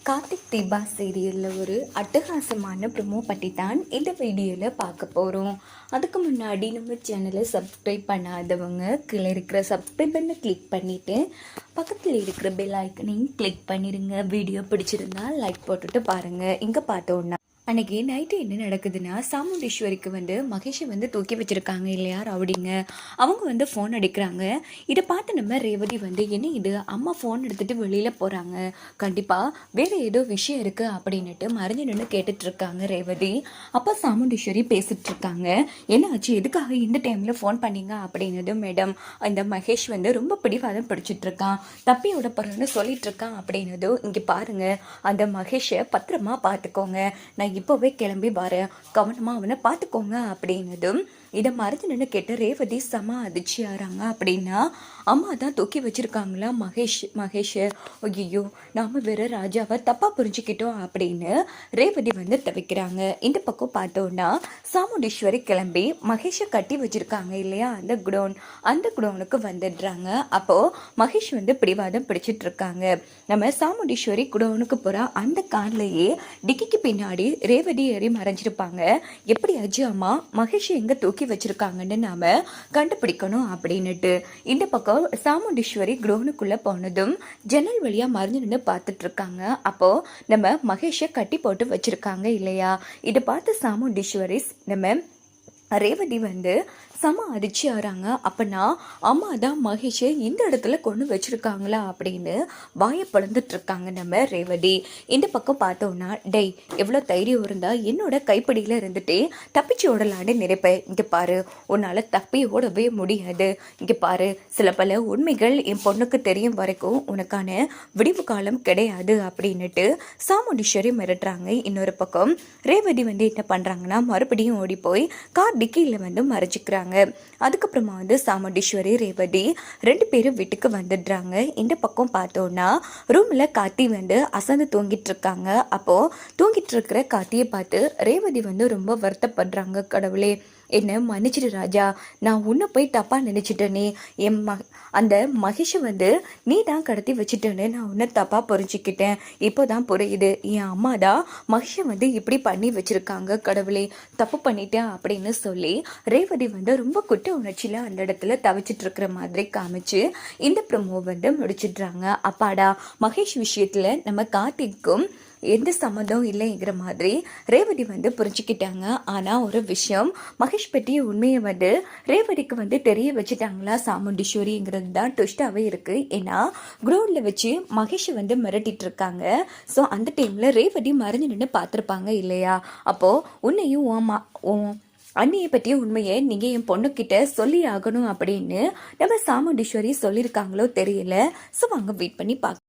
கார்த்திக் தீபா சீரியலில் ஒரு அட்டகாசமான ப்ரொமோ பற்றி தான் இந்த வீடியோவில் பார்க்க போகிறோம் அதுக்கு முன்னாடி நம்ம சேனலை சப்ஸ்கிரைப் பண்ணாதவங்க கீழே இருக்கிற சப்ஸ்கிரைப் பண்ண கிளிக் பண்ணிவிட்டு பக்கத்தில் இருக்கிற பெல் ஐக்கனையும் கிளிக் பண்ணிடுங்க வீடியோ பிடிச்சிருந்தா லைக் போட்டுட்டு பாருங்கள் இங்கே பார்த்தோன்னா அன்னைக்கு நைட்டு என்ன நடக்குதுன்னா சாமுண்டீஸ்வரிக்கு வந்து மகேஷை வந்து தூக்கி வச்சுருக்காங்க இல்லையா ரவுடிங்க? அவங்க வந்து ஃபோன் அடிக்கிறாங்க. இதை பார்த்து நம்ம ரேவதி வந்து என்ன இது? அம்மா ஃபோன் எடுத்துகிட்டு வெளியில் போகிறாங்க கண்டிப்பாக வேறு ஏதோ விஷயம் இருக்குது அப்படின்னுட்டு மறைஞ்சு நின்று கேட்டுட்ருக்காங்க ரேவதி. அப்போ சாமுண்டீஸ்வரி பேசிகிட்ருக்காங்க என்ன ஆச்சு? எதுக்காக இந்த டைமில் ஃபோன் பண்ணீங்க? அப்படின்னது மேடம் இந்த மகேஷ் வந்து ரொம்ப பிடிவாதம் பிடிச்சிட்டு இருக்கான். தப்பி விட போகிறேன்னு சொல்லிட்டு இருக்கான் அப்படின்னதும் இங்கே பாருங்க. அந்த மகேஷை பத்திரமா பார்த்துக்கோங்க. நான் இப்போவே கிளம்பி வரேன். கவனமாக அவனை பார்த்துக்கோங்க அப்படின்னதும் இதை மறந்து நின்று கேட்ட ரேவதி செம அதிர்ச்சியாகிறாங்க அப்படின்னா அம்மா தான் தூக்கி வச்சுருக்காங்களா மகேஷ் மகேஷ்? ஐயோ நாம வேற ராஜாவை தப்பாக புரிஞ்சுக்கிட்டோம் அப்படின்னு ரேவதி வந்து தவிக்கிறாங்க. இந்த பக்கம் பார்த்தோன்னா சாமுண்டீஸ்வரி கிளம்பி மகேஷை கட்டி வச்சுருக்காங்க இல்லையா அந்த குடோன். அந்த குடோனுக்கு வந்துடுறாங்க. அப்போது மகேஷ் வந்து பிடிவாதம் பிடிச்சிட்டு இருக்காங்க நம்ம சாமுண்டீஸ்வரி குடோனுக்கு போகிற அந்த கார்லேயே டிக்கிக்கு பின்னாடி ரேவதி ஏறி மறைஞ்சிருப்பாங்க. எப்படியாச்சும் அம்மா மகேஷ் எங்கே தூக்கி வச்சிருக்காங்கன்னு நாம கண்டுபிடிக்கணும் அப்படின்னுட்டு. இந்த பக்கம் சாமுண்டீஸ்வரி குடோனுக்குள்ளே போனதும் ஜன்னல் வழியாக மறைஞ்சு நின்று பார்த்துட்டு இருக்காங்க. அப்போ நம்ம மகேஷை கட்டி போட்டு வச்சிருக்காங்க இல்லையா? இதை பார்த்து சாமுண்டீஸ்வரி நம்ம ரேவதி வந்து செம அதிர்ச்சி ஆகிறாங்க அப்பனா அம்மா தான் மகேஷை இந்த இடத்துல கொண்டு வச்சுருக்காங்களா அப்படின்னு வாயை பிளந்துட்டு இருக்காங்க நம்ம ரேவதி. இந்த பக்கம் பார்த்தோன்னா டெய் எவ்வளோ தைரியம் இருந்தால் என்னோட கைப்பிடியில் இருந்துட்டே தப்பிச்சு ஓடலான்னு நினைப்பேன். இங்கே பாரு உன்னால் தப்பி ஓடவே முடியாது. இங்கே பாரு சில பல உண்மைகள் என் பொண்ணுக்கு தெரியும் வரைக்கும் உனக்கான விடிவு காலம் கிடையாது அப்படின்னுட்டு சாமுண்டீஸ்வரி மிரட்டுறாங்க இன்னொரு பக்கம். ரேவதி வந்து என்ன பண்ணுறாங்கன்னா மறுபடியும் ஓடி போய் கார் டிக்கியில் வந்து மறைச்சிக்கிறாங்க. அதுக்கப்புறமா வந்து சாமுண்டீஸ்வரி ரேவதி ரெண்டு பேரும் வீட்டுக்கு வந்துடுறாங்க. இந்த பக்கம் பார்த்தோன்னா ரூமில் காத்தி வந்து அசந்து தூங்கிட்டு இருக்காங்க அப்போது தூங்கிட்டு இருக்கிற காத்தியை பார்த்து ரேவதி வந்து ரொம்ப வருத்தப்படுறாங்க கடவுளே. என்னை மன்னிச்சிடு ராஜா. நான் உன்னை போய் தப்பாக நினச்சிட்டேனே. என் ம அந்த மகிஷை வந்து நீ தான் கடத்தி வச்சுட்டேன்னு நான் உன்னை தப்பாக புரிஞ்சிக்கிட்டேன். இப்போ தான் புரியுது. என் அம்மா தான் மகிஷை வந்து இப்படி பண்ணி வச்சுருக்காங்க கடவுளே. தப்பு பண்ணிட்டேன் அப்படின்னு சொல்லி ரேவதி வந்து ரொம்ப குற்ற உணர்ச்சியில் அந்த இடத்துல தவிச்சிட்ருக்கிற மாதிரி காமிச்சு இந்த ப்ரமோ வந்து முடிச்சிடுறாங்க. அப்பாடா மகேஷ் விஷயத்தில் நம்ம கார்த்திக்கும் எந்த சம்மந்தம் இல்லைங்கிற மாதிரி ரேவதி வந்து புரிஞ்சுக்கிட்டாங்க. ஆனால் ஒரு விஷயம் மகேஷ் பற்றிய உண்மையை வந்து ரேவதிக்கு வந்து தெரிய வச்சுட்டாங்களா சாமுண்டீஸ்வரிங்கிறது தான் ட்விஸ்டாகவே இருக்குது ஏன்னா குரௌண்டில் வச்சு மகேஷை வந்து மிரட்டிட்டு இருக்காங்க ஸோ அந்த டைமில் ரேவதி மறைஞ்சு நின்று பார்த்துருப்பாங்க இல்லையா? அப்போது உன்னையும் உன் மா உன் அண்ணியை பற்றிய உண்மையை நீங்கள் என் பொண்ணுக்கிட்ட சொல்லி ஆகணும் அப்படின்னு நம்ம சாமுண்டீஸ்வரி சொல்லியிருக்காங்களோ தெரியல. ஸோ வாங்க வெயிட் பண்ணி பார்க்க